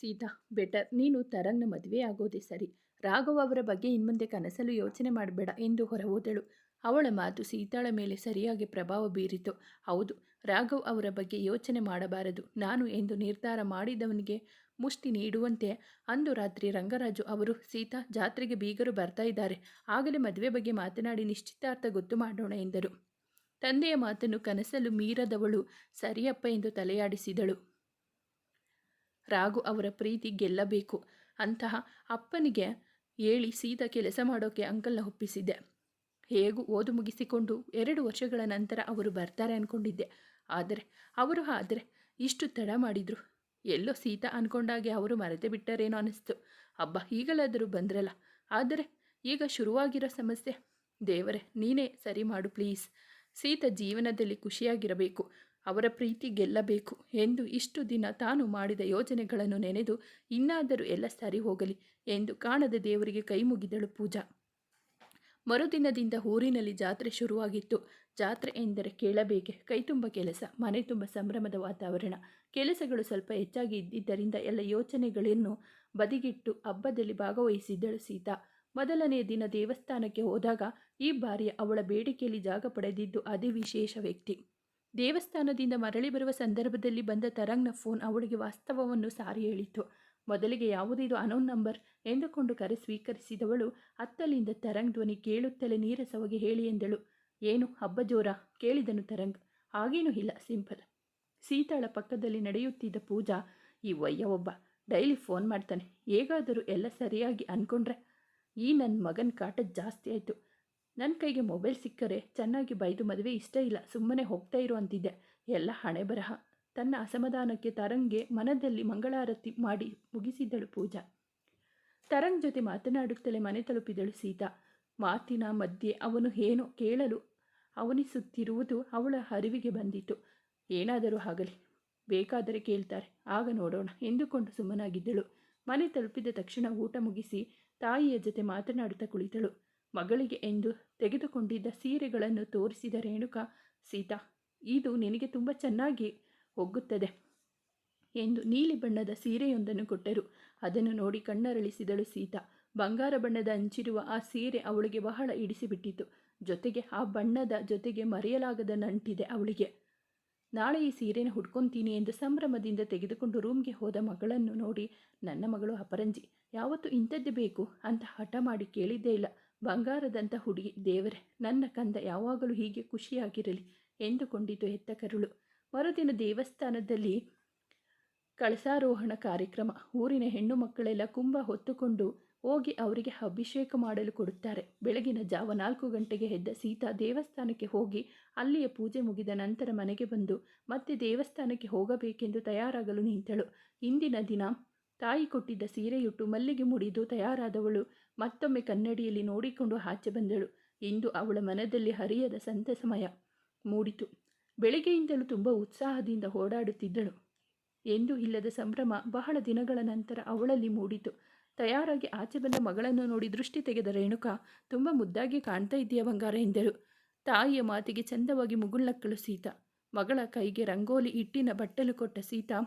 Sita, better, ನೀನು ತರಂಗ್ನ ಮದುವೆ ಆಗೋದೇ ಸರಿ. ರಾಘವ್ ಅವರ ಬಗ್ಗೆ ಇನ್ಮುಂದೆ ಕನಸಲು ಯೋಚನೆ ಮಾಡಬೇಡ ಎಂದು ಹೊರಹೋದಳು. ಅವಳ ಮಾತು ಸೀತಾಳ ಮೇಲೆ ಸರಿಯಾಗಿ ಪ್ರಭಾವ ಬೀರಿತು. ಹೌದು, ರಾಘವ್ ಅವರ ಬಗ್ಗೆ ಯೋಚನೆ ಮಾಡಬಾರದು. ನಾನು ಎಂದು ನಿರ್ಧಾರ ಮಾಡಿದವನಿಗೆ ಮುಷ್ಟಿ ನೀಡುವಂತೆ ಅಂದು ರಾತ್ರಿ ರಂಗರಾಜು ಅವರು ಸೀತಾ ಜಾತ್ರೆಗೆ ಬೀಗರು ಬರ್ತಾ ಇದ್ದಾರೆ. ಆಗಲೇ ಮದುವೆ ಬಗ್ಗೆ ಮಾತನಾಡಿ ನಿಶ್ಚಿತಾರ್ಥ ಗೊತ್ತು ಮಾಡೋಣ ಎಂದರು. ತಂದೆಯ ಮಾತನ್ನು ಕನಸಲು ಮೀರದವಳು ಸರಿಯಪ್ಪ ಎಂದು ತಲೆಯಾಡಿಸಿದಳು. ರಾಘು ಅವರ ಪ್ರೀತಿ ಗೆಲ್ಲಬೇಕು ಅಂತಹ ಅಪ್ಪನಿಗೆ ಹೇಳಿ ಸೀತ ಕೆಲಸ ಮಾಡೋಕ್ಕೆ ಅಂಕಲ್ನ ಒಪ್ಪಿಸಿದ್ದೆ. ಹೇಗೂ ಓದು ಮುಗಿಸಿಕೊಂಡು ಎರಡು ವರ್ಷಗಳ ನಂತರ ಅವರು ಬರ್ತಾರೆ ಅಂದ್ಕೊಂಡಿದ್ದೆ ಆದರೆ, ಅವರು ಆದರೆ ಇಷ್ಟು ತಡ ಮಾಡಿದರು. ಎಲ್ಲೋ ಸೀತ ಅಂದ್ಕೊಂಡಾಗೆ ಅವರು ಮರೆತೇ ಬಿಟ್ಟರೇನೋ ಅನ್ನಿಸ್ತು. ಹಬ್ಬ ಈಗಲಾದರೂ ಬಂದ್ರಲ್ಲ. ಆದರೆ, ಈಗ ಶುರುವಾಗಿರೋ ಸಮಸ್ಯೆ. ದೇವರೇ, ನೀನೇ ಸರಿ ಮಾಡು ಪ್ಲೀಸ್. ಸೀತ ಜೀವನದಲ್ಲಿ ಖುಷಿಯಾಗಿರಬೇಕು. ಅವರ ಪ್ರೀತಿ ಗೆಲ್ಲಬೇಕು ಎಂದು ಇಷ್ಟು ದಿನ ತಾನು ಮಾಡಿದ ಯೋಜನೆಗಳನ್ನು ನೆನೆದು ಇನ್ನಾದರೂ ಎಲ್ಲ ಸರಿ ಹೋಗಲಿ ಎಂದು ಕಾಣದ ದೇವರಿಗೆ ಕೈ ಮುಗಿದಳು ಪೂಜಾ. ಮರುದಿನದಿಂದ ಊರಿನಲ್ಲಿ ಜಾತ್ರೆ ಶುರುವಾಗಿತ್ತು. ಜಾತ್ರೆ ಎಂದರೆ ಕೇಳಬೇಕೆ ಕೈತುಂಬ ಕೆಲಸ, ಮನೆ ತುಂಬ ಸಂಭ್ರಮದ ವಾತಾವರಣ, ಕೆಲಸಗಳು ಸ್ವಲ್ಪ ಹೆಚ್ಚಾಗಿ ಇದ್ದಿದ್ದರಿಂದ ಎಲ್ಲ ಯೋಚನೆಗಳನ್ನು ಬದಿಗಿಟ್ಟು ಹಬ್ಬದಲ್ಲಿ ಭಾಗವಹಿಸಿದ್ದಳು ಸೀತಾ. ಮೊದಲನೆಯ ದಿನ ದೇವಸ್ಥಾನಕ್ಕೆ ಹೋದಾಗ ಈ ಬಾರಿ ಅವಳ ಬೇಡಿಕೆಯಲ್ಲಿ ಜಾಗ ಪಡೆದಿದ್ದು ಅದೇ ವಿಶೇಷ ವ್ಯಕ್ತಿ. ದೇವಸ್ಥಾನದಿಂದ ಮರಳಿ ಬರುವ ಸಂದರ್ಭದಲ್ಲಿ ಬಂದ ತರಂಗ್ನ ಫೋನ್ ಅವಳಿಗೆ ವಾಸ್ತವವನ್ನು ಸಾರಿ ಹೇಳಿತು. ಮೊದಲಿಗೆ ಯಾವುದಿದು ಅನೌನ್ ನಂಬರ್ ಎಂದುಕೊಂಡು ಕರೆ ಸ್ವೀಕರಿಸಿದವಳು ಅತ್ತಲಿಂದ ತರಂಗ್ ಧ್ವನಿ ಕೇಳುತ್ತಲೇ ನೀರಸವಾಗಿ ಹೇಳಿ ಎಂದಳು. ಏನು, ಹಬ್ಬ ಜೋರ? ಕೇಳಿದನು ತರಂಗ್. ಹಾಗೇನೂ ಇಲ್ಲ, ಸಿಂಪಲ್. ಸೀತಾಳ ಪಕ್ಕದಲ್ಲಿ ನಡೆಯುತ್ತಿದ್ದ ಪೂಜಾ, ಈ ವಯ್ಯ ಒಬ್ಬ, ಡೈಲಿ ಫೋನ್ ಮಾಡ್ತಾನೆ. ಹೇಗಾದರೂ ಎಲ್ಲ ಸರಿಯಾಗಿ ಅಂದ್ಕೊಂಡ್ರೆ ಈ ನನ್ನ ಮಗನ ಕಾಟ ಜಾಸ್ತಿ ಆಯಿತು. ನನ್ನ ಕೈಗೆ ಮೊಬೈಲ್ ಸಿಕ್ಕರೆ ಚೆನ್ನಾಗಿ ಬೈದು ಮದುವೆ ಇಷ್ಟ ಇಲ್ಲ, ಸುಮ್ಮನೆ ಹೋಗ್ತಾ ಇರು ಅಂತಿದ್ದೆ. ಎಲ್ಲ ಹಣೆ ಬರಹ. ತನ್ನ ಅಸಮಾಧಾನಕ್ಕೆ ತರಂಗ್ಗೆ ಮನದಲ್ಲಿ ಮಂಗಳಾರತಿ ಮಾಡಿ ಮುಗಿಸಿದ್ದಳು ಪೂಜಾ. ತರಂಗ್ ಜೊತೆ ಮಾತನಾಡುತ್ತಲೇ ಮನೆ ತಲುಪಿದಳು ಸೀತಾ. ಮಾತಿನ ಮಧ್ಯೆ ಅವನು ಏನೋ ಕೇಳಲು ಅವನಿಸುತ್ತಿರುವುದು ಅವಳ ಅರಿವಿಗೆ ಬಂದಿತು. ಏನಾದರೂ ಆಗಲಿ, ಬೇಕಾದರೆ ಕೇಳ್ತಾರೆ. ಆಗ ನೋಡೋಣ ಎಂದುಕೊಂಡು ಸುಮ್ಮನಾಗಿದ್ದಳು. ಮನೆ ತಲುಪಿದ ತಕ್ಷಣ ಊಟ ಮುಗಿಸಿ ತಾಯಿಯ ಜೊತೆ ಮಾತನಾಡುತ್ತಾ ಕುಳಿತಳು. ಮಗಳಿಗೆ ಎಂದು ತೆಗೆದುಕೊಂಡಿದ್ದ ಸೀರೆಗಳನ್ನು ತೋರಿಸಿದ ರೇಣುಕಾ, ಸೀತಾ, ಇದು ನಿನಗೆ ತುಂಬ ಚೆನ್ನಾಗಿ ಒಗ್ಗುತ್ತದೆ ಎಂದು ನೀಲಿ ಬಣ್ಣದ ಸೀರೆಯೊಂದನ್ನು ಕೊಟ್ಟರು. ಅದನ್ನು ನೋಡಿ ಕಣ್ಣರಳಿಸಿದಳು ಸೀತಾ. ಬಂಗಾರ ಬಣ್ಣದ ಹಂಚಿರುವ ಆ ಸೀರೆ ಅವಳಿಗೆ ಬಹಳ ಇಡಿಸಿಬಿಟ್ಟಿತು. ಜೊತೆಗೆ ಆ ಬಣ್ಣದ ಜೊತೆಗೆ ಮರೆಯಲಾಗದ ನಂಟಿದೆ ಅವಳಿಗೆ. ನಾಳೆ ಈ ಸೀರೆನ ಹುಡ್ಕೊಂತೀನಿ ಎಂದು ಸಂಭ್ರಮದಿಂದ ತೆಗೆದುಕೊಂಡು ರೂಮ್ಗೆ ಹೋದ ಮಗಳನ್ನು ನೋಡಿ, ನನ್ನ ಮಗಳು ಅಪರಂಜಿ, ಯಾವತ್ತು ಇಂಥದ್ದೇ ಬೇಕು ಅಂತ ಹಠ ಮಾಡಿ ಕೇಳಿದ್ದೇ ಇಲ್ಲ. ಬಂಗಾರದಂಥ ಹುಡುಗಿ, ದೇವರೇ, ನನ್ನ ಕಂದ ಯಾವಾಗಲೂ ಹೀಗೆ ಖುಷಿಯಾಗಿರಲಿ ಎಂದುಕೊಂಡಿತು ಹೆತ್ತ ಕರುಳು ಮರುದಿನ ದೇವಸ್ಥಾನದಲ್ಲಿ ಕಳಸಾರೋಹಣ ಕಾರ್ಯಕ್ರಮ. ಊರಿನ ಹೆಣ್ಣು ಮಕ್ಕಳೆಲ್ಲ ಕುಂಭ ಹೊತ್ತುಕೊಂಡು ಹೋಗಿ ಅವರಿಗೆ ಅಭಿಷೇಕ ಮಾಡಲು ಕೊಡುತ್ತಾರೆ. ಬೆಳಗಿನ ಜಾವ ನಾಲ್ಕು ಗಂಟೆಗೆ ಎದ್ದ ಸೀತಾ ದೇವಸ್ಥಾನಕ್ಕೆ ಹೋಗಿ ಅಲ್ಲಿಯ ಪೂಜೆ ಮುಗಿದ ನಂತರ ಮನೆಗೆ ಬಂದು ಮತ್ತೆ ದೇವಸ್ಥಾನಕ್ಕೆ ಹೋಗಬೇಕೆಂದು ತಯಾರಾಗಲು ನಿಂತಳು. ಇಂದಿನ ದಿನ ತಾಯಿ ಕೊಟ್ಟಿದ್ದ ಸೀರೆಯುಟ್ಟು ಮಲ್ಲಿಗೆ ಮುಡಿದು ತಯಾರಾದವಳು ಮತ್ತೊಮ್ಮೆ ಕನ್ನಡಿಯಲ್ಲಿ ನೋಡಿಕೊಂಡು ಆಚೆ ಬಂದಳು. ಇಂದು ಅವಳ ಮನದಲ್ಲಿ ಹರಿಯದ ಸಂತಸಮಯ ಮೂಡಿತು. ಬೆಳಿಗ್ಗೆಯಿಂದಲೂ ತುಂಬ ಉತ್ಸಾಹದಿಂದ ಓಡಾಡುತ್ತಿದ್ದಳು. ಎಂದು ಇಲ್ಲದ ಸಂಭ್ರಮ ಬಹಳ ದಿನಗಳ ನಂತರ ಅವಳಲ್ಲಿ ಮೂಡಿತು. ತಯಾರಾಗಿ ಆಚೆ ಬಂದ ಮಗಳನ್ನು ನೋಡಿ ದೃಷ್ಟಿ ತೆಗೆದ ರೇಣುಕಾ, ತುಂಬ ಮುದ್ದಾಗಿ ಕಾಣ್ತಾ ಇದ್ದೀಯ ಬಂಗಾರ ಎಂದರು ತಾಯಿಯ ಮಾತಿಗೆ ಚಂದವಾಗಿ ಮುಗುಳ್ನಕ್ಕಳು ಸೀತಾ. ಮಗಳ ಕೈಗೆ ರಂಗೋಲಿ ಇಟ್ಟಿನ ಬಟ್ಟಲು ಕೊಟ್ಟ ಸೀತಾ